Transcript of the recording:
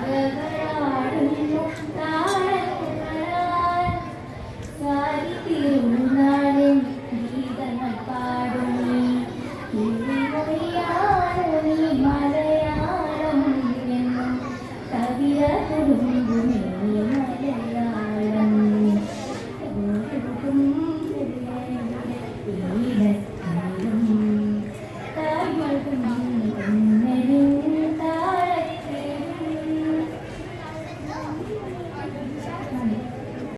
തിരകളാടുന്നു Thazha sari തിരുന്ന